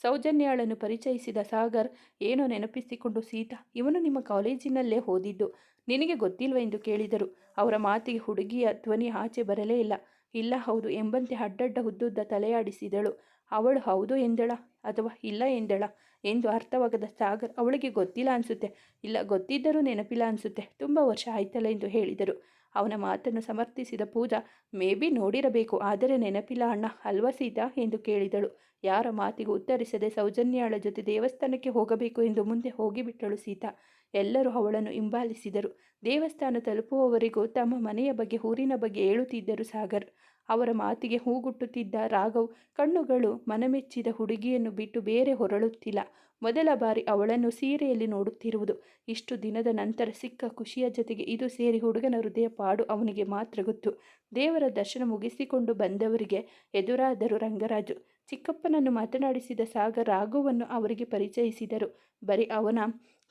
ಸೌಜನ್ಯಾಳನ್ನು ಪರಿಚಯಿಸಿದ ಸಾಗರ್, ಏನೋ ನೆನಪಿಸಿಕೊಂಡು ಸೀತಾ, ಇವನು ನಿಮ್ಮ ಕಾಲೇಜಿನಲ್ಲೇ ಓದಿದ್ದು. ನಿನಗೆ ಗೊತ್ತಿಲ್ವ? ಎಂದು ಕೇಳಿದರು. ಅವರ ಮಾತಿಗೆ ಹುಡುಗಿಯ ಧ್ವನಿ ಆಚೆ ಬರಲೇ ಇಲ್ಲ. ಇಲ್ಲ, ಹೌದು, ಎಂಬಂತೆ ಅಡ್ಡಡ್ಡ ಹುದ್ದುದ್ದ ತಲೆಯಾಡಿಸಿದಳು. ಅವಳು ಹೌದು ಎಂದಳ ಅಥವಾ ಇಲ್ಲ ಎಂದಳ ಎಂದು ಅರ್ಥವಾಗದ ಸಾಗರ್ ಅವಳಿಗೆ ಗೊತ್ತಿಲ್ಲ ಅನಿಸುತ್ತೆ. ಇಲ್ಲ, ಗೊತ್ತಿದ್ದರೂ ನೆನಪಿಲ್ಲ ಅನಿಸುತ್ತೆ. ತುಂಬ ವರ್ಷ ಆಯ್ತಲ್ಲ ಎಂದು ಹೇಳಿದರು. ಅವನ ಮಾತನ್ನು ಸಮರ್ಥಿಸಿದ ಪೂಜಾ, ಮೇ ಬಿ ನೋಡಿರಬೇಕು, ಆದರೆ ನೆನಪಿಲ್ಲ ಅಣ್ಣ, ಅಲ್ವಾ ಸೀತಾ? ಎಂದು ಕೇಳಿದಳು. ಯಾರ ಮಾತಿಗೂ ಉತ್ತರಿಸದೆ ಸೌಜನ್ಯಾಳ ಜೊತೆ ದೇವಸ್ಥಾನಕ್ಕೆ ಹೋಗಬೇಕು ಎಂದು ಮುಂದೆ ಹೋಗಿಬಿಟ್ಟಳು ಸೀತಾ. ಎಲ್ಲರೂ ಅವಳನ್ನು ಹಿಂಬಾಲಿಸಿದರು. ದೇವಸ್ಥಾನ ತಲುಪುವವರೆಗೂ ತಮ್ಮ ಮನೆಯ ಬಗ್ಗೆ, ಊರಿನ ಬಗ್ಗೆ ಹೇಳುತ್ತಿದ್ದರು ಸಾಗರ್. ಅವರ ಮಾತಿಗೆ ಹೂಗುಟ್ಟುತ್ತಿದ್ದ ರಾಘವ್ ಕಣ್ಣುಗಳು ಮನಮೆಚ್ಚಿದ ಹುಡುಗಿಯನ್ನು ಬಿಟ್ಟು ಬೇರೆ ಹೊರಳುತ್ತಿಲ್ಲ. ಮೊದಲ ಬಾರಿ ಅವಳನ್ನು ಸೀರೆಯಲ್ಲಿ ನೋಡುತ್ತಿರುವುದು. ಇಷ್ಟು ದಿನದ ನಂತರ ಸಿಕ್ಕ ಖುಷಿಯ ಜೊತೆಗೆ ಇದು ಸೇರಿ ಹುಡುಗನ ಹೃದಯ ಪಾಡು ಅವನಿಗೆ ಮಾತ್ರ ಗೊತ್ತು. ದೇವರ ದರ್ಶನ ಮುಗಿಸಿಕೊಂಡು ಬಂದವರಿಗೆ ಎದುರಾದರು ರಂಗರಾಜು. ಚಿಕ್ಕಪ್ಪನನ್ನು ಮಾತನಾಡಿಸಿದ ಸಾಗರ್ ರಾಘವನ್ನು ಅವರಿಗೆ ಪರಿಚಯಿಸಿದರು. ಬರೀ ಅವನ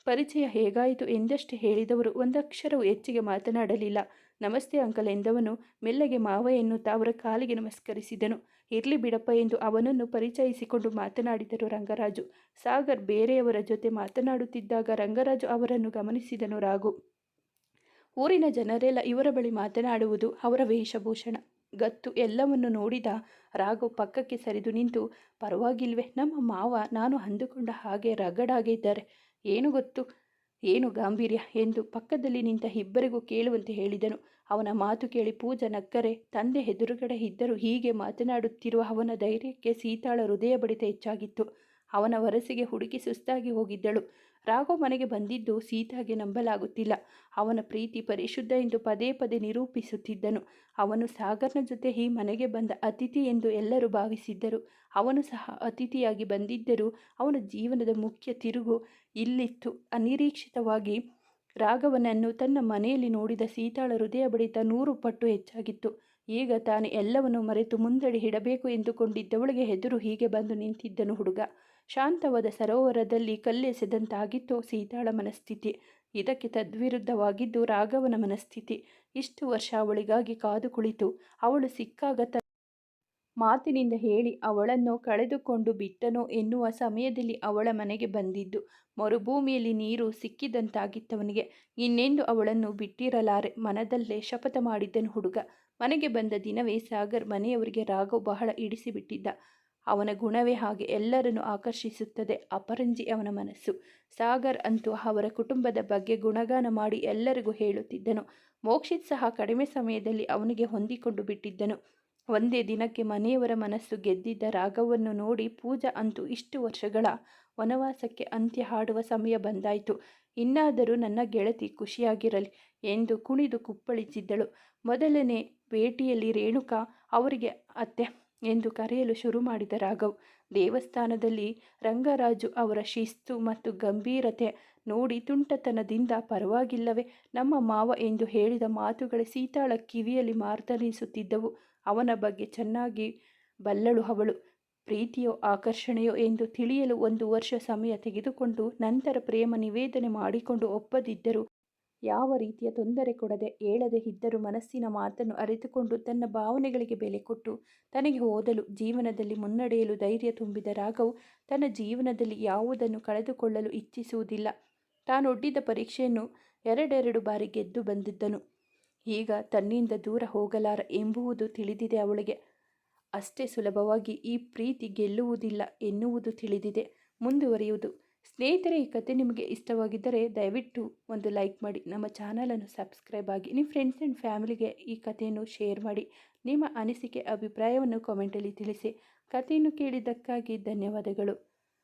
ಪರಿಚಯ ಹೇಗಾಯಿತು ಎಂದಷ್ಟೇ ಹೇಳಿದವರು ಒಂದಕ್ಷರವು ಹೆಚ್ಚಿಗೆ ಮಾತನಾಡಲಿಲ್ಲ. ನಮಸ್ತೆ ಅಂಕಲ್ ಎಂದವನು ಮೆಲ್ಲಗೆ ಮಾವ ಎನ್ನುತ್ತಾ ಅವರ ಕಾಲಿಗೆ ನಮಸ್ಕರಿಸಿದನು. ಇರ್ಲಿ ಬಿಡಪ್ಪ ಎಂದು ಅವನನ್ನು ಪರಿಚಯಿಸಿಕೊಂಡು ಮಾತನಾಡಿದರು ರಂಗರಾಜು. ಸಾಗರ್ ಬೇರೆಯವರ ಜೊತೆ ಮಾತನಾಡುತ್ತಿದ್ದಾಗ ರಂಗರಾಜು ಅವರನ್ನು ಗಮನಿಸಿದನು ರಾಘು. ಊರಿನ ಜನರೆಲ್ಲ ಇವರ ಬಳಿ ಮಾತನಾಡುವುದು ಅವರ ವೇಷಭೂಷಣ. ಗತ್ತು ಎಲ್ಲವನ್ನು ನೋಡಿದ ರಾಘು ಪಕ್ಕಕ್ಕೆ ಸರಿದು ನಿಂತು, ಪರವಾಗಿಲ್ವೆ, ನಮ್ಮ ಮಾವ ನಾನು ಅಂದುಕೊಂಡ ಹಾಗೆ ರಗಡಾಗಿದ್ದಾರೆ ಏನು ಗೊತ್ತು? ಏನು ಗಾಂಭೀರ್ಯ? ಎಂದು ಪಕ್ಕದಲ್ಲಿ ನಿಂತ ಇಬ್ಬರಿಗೂ ಕೇಳುವಂತೆ ಹೇಳಿದನು. ಅವನ ಮಾತು ಕೇಳಿ ಪೂಜಾ ನಕ್ಕರೆ, ತಂದೆ ಎದುರುಗಡೆ ಇದ್ದರೂ ಹೀಗೆ ಮಾತನಾಡುತ್ತಿರುವ ಅವನ ಧೈರ್ಯಕ್ಕೆ ಸೀತಾಳ ಹೃದಯ ಬಡಿತ ಹೆಚ್ಚಾಗಿತ್ತು. ಅವನ ವರಸೆಗೆ ಹುಡುಕಿ ಸುಸ್ತಾಗಿ ಹೋಗಿದ್ದಳು. ರಾಘೋ ಮನೆಗೆ ಬಂದಿದ್ದು ಸೀತಾಗೆ ನಂಬಲಾಗುತ್ತಿಲ್ಲ. ಅವನ ಪ್ರೀತಿ ಪರಿಶುದ್ಧ ಎಂದು ಪದೇ ಪದೇ ನಿರೂಪಿಸುತ್ತಿದ್ದನು. ಅವನು ಸಾಗರ್ನ ಜೊತೆ ಈ ಮನೆಗೆ ಬಂದ ಅತಿಥಿ ಎಂದು ಎಲ್ಲರೂ ಭಾವಿಸಿದ್ದರು. ಅವನು ಸಹ ಅತಿಥಿಯಾಗಿ ಬಂದಿದ್ದರೂ ಅವನ ಜೀವನದ ಮುಖ್ಯ ತಿರುಗು ಇಲ್ಲಿತ್ತು. ಅನಿರೀಕ್ಷಿತವಾಗಿ ರಾಘವನನ್ನು ತನ್ನ ಮನೆಯಲ್ಲಿ ನೋಡಿದ ಸೀತಾಳ ಹೃದಯ ಬಡಿತ ನೂರು ಪಟ್ಟು ಹೆಚ್ಚಾಗಿತ್ತು. ಈಗ ತಾನು ಎಲ್ಲವನ್ನು ಮರೆತು ಮುಂದಡಿ ಇಡಬೇಕು ಎಂದುಕೊಂಡಿದ್ದವಳಿಗೆ ಹೆದರು ಹೀಗೆ ಬಂದು ನಿಂತಿದ್ದನು ಹುಡುಗ. ಶಾಂತವಾದ ಸರೋವರದಲ್ಲಿ ಕಲ್ಲೆಸೆದಂತಾಗಿತ್ತು ಸೀತಾಳ ಮನಸ್ಥಿತಿ. ಇದಕ್ಕೆ ತದ್ವಿರುದ್ಧವಾಗಿದ್ದು ರಾಘವನ ಮನಸ್ಥಿತಿ. ಇಷ್ಟು ವರ್ಷ ಅವಳಿಗಾಗಿ ಕಾದು ಕುಳಿತು. ಅವಳು ಸಿಕ್ಕಾಗ ಮಾತಿನಿಂದ ಹೇಳಿ ಅವಳನ್ನು ಕಳೆದುಕೊಂಡು ಬಿಟ್ಟನೋ ಎನ್ನುವ ಸಮಯದಲ್ಲಿ ಅವಳ ಮನೆಗೆ ಬಂದಿದ್ದು. ಮರುಭೂಮಿಯಲ್ಲಿ ನೀರು ಸಿಕ್ಕಿದಂತಾಗಿತ್ತವನಿಗೆ. ಇನ್ನೆಂದು ಅವಳನ್ನು ಬಿಟ್ಟಿರಲಾರೆ? ಮನದಲ್ಲೇ ಶಪಥ ಮಾಡಿದ್ದನು ಹುಡುಗ. ಮನೆಗೆ ಬಂದ ದಿನವೇ ಸಾಗರ್ ಮನೆಯವರಿಗೆ ರಾಘವ್ ಬಹಳ ಇಡಿಸಿಬಿಟ್ಟಿದ್ದ. ಅವನ ಗುಣವೇ ಹಾಗೆ ಎಲ್ಲರನ್ನು ಆಕರ್ಷಿಸುತ್ತದೆ, ಅಪರಂಜಿ ಅವನ ಮನಸ್ಸು. ಸಾಗರ್ ಅಂತೂ ಅವರ ಕುಟುಂಬದ ಬಗ್ಗೆ ಗುಣಗಾನ ಮಾಡಿ ಎಲ್ಲರಿಗೂ ಹೇಳುತ್ತಿದ್ದನು. ಮೋಕ್ಷಿತ್ ಸಹ ಕಡಿಮೆ ಸಮಯದಲ್ಲಿ ಅವನಿಗೆ ಹೊಂದಿಕೊಂಡು ಬಿಟ್ಟಿದ್ದನು. ಒಂದೇ ದಿನಕ್ಕೆ ಮನೆಯವರ ಮನಸ್ಸು ಗೆದ್ದಿದ್ದ ರಾಗವನ್ನು ನೋಡಿ ಪೂಜಾ ಅಂತೂ ಇಷ್ಟು ವರ್ಷಗಳ ವನವಾಸಕ್ಕೆ ಅಂತ್ಯ ಹಾಡುವ ಸಮಯ ಬಂದಾಯಿತು. ಇನ್ನಾದರೂ ನನ್ನ ಗೆಳತಿ ಖುಷಿಯಾಗಿರಲಿ ಎಂದು ಕುಣಿದು ಕುಪ್ಪಳಿಸಿದ್ದಳು. ಮೊದಲನೇ ಭೇಟಿಯಲ್ಲಿ ರೇಣುಕಾ, ಅವರಿಗೆ ಅತ್ತೆ ಎಂದು ಕರೆಯಲು ಶುರು ಮಾಡಿದ ರಾಘವ್, ದೇವಸ್ಥಾನದಲ್ಲಿ ರಂಗರಾಜು ಅವರ ಶಿಸ್ತು ಮತ್ತು ಗಂಭೀರತೆ ನೋಡಿ ತುಂಟತನದಿಂದ, ಪರವಾಗಿಲ್ಲವೇ, ನಮ್ಮ ಮಾವ ಎಂದು ಹೇಳಿದ ಮಾತುಗಳ ಸೀತಾಳ ಕಿವಿಯಲ್ಲಿ ಮಾರ್ದನಿಸುತ್ತಿದ್ದವು ಅವನ ಬಗ್ಗೆ ಚೆನ್ನಾಗಿ ಬಲ್ಲಳು ಅವಳು. ಪ್ರೀತಿಯೋ ಆಕರ್ಷಣೆಯೋ ಎಂದು ತಿಳಿಯಲು ಒಂದು ವರ್ಷ ಸಮಯ ತೆಗೆದುಕೊಂಡು ನಂತರ ಪ್ರೇಮ ನಿವೇದನೆ ಮಾಡಿಕೊಂಡು ಒಪ್ಪದಿದ್ದರು ಯಾವ ರೀತಿಯ ತೊಂದರೆ ಕೊಡದೆ ಏಳದೆ ಇದ್ದರೂ ಮನಸ್ಸಿನ ಮಾತನ್ನು ಅರಿತುಕೊಂಡು ತನ್ನ ಭಾವನೆಗಳಿಗೆ ಬೆಲೆ ಕೊಟ್ಟು ತನಗೆ ಓದಲು, ಜೀವನದಲ್ಲಿ ಮುನ್ನಡೆಯಲು ಧೈರ್ಯ ತುಂಬಿದ ರಾಘವ್ ತನ್ನ ಜೀವನದಲ್ಲಿ ಯಾವುದನ್ನು ಕಳೆದುಕೊಳ್ಳಲು ಇಚ್ಛಿಸುವುದಿಲ್ಲ. ತಾನೊಡ್ಡಿದ್ದ ಪರೀಕ್ಷೆಯನ್ನು ಎರಡೆರಡು ಬಾರಿ ಗೆದ್ದು ಬಂದಿದ್ದನು. ಈಗ ತನ್ನಿಂದ ದೂರ ಹೋಗಲಾರ ಎಂಬುವುದು ತಿಳಿದಿದೆ ಅವಳಿಗೆ. ಅಷ್ಟೇ ಸುಲಭವಾಗಿ ಈ ಪ್ರೀತಿ ಗೆಲ್ಲುವುದಿಲ್ಲ ಎನ್ನುವುದು ತಿಳಿದಿದೆ. ಮುಂದುವರಿಯುವುದು. ಸ್ನೇಹಿತರೆ, ಈ ಕತೆ ನಿಮಗೆ ಇಷ್ಟವಾಗಿದ್ದರೆ ದಯವಿಟ್ಟು ಒಂದು ಲೈಕ್ ಮಾಡಿ. ನಮ್ಮ ಚಾನಲನ್ನು ಸಬ್ಸ್ಕ್ರೈಬ್ ಆಗಿ. ನಿಮ್ಮ ಫ್ರೆಂಡ್ಸ್ ಆ್ಯಂಡ್ ಫ್ಯಾಮಿಲಿಗೆ ಈ ಕಥೆಯನ್ನು ಶೇರ್ ಮಾಡಿ. ನಿಮ್ಮ ಅನಿಸಿಕೆ, ಅಭಿಪ್ರಾಯವನ್ನು ಕಾಮೆಂಟಲ್ಲಿ ತಿಳಿಸಿ. ಕಥೆಯನ್ನು ಕೇಳಿದ್ದಕ್ಕಾಗಿ ಧನ್ಯವಾದಗಳು.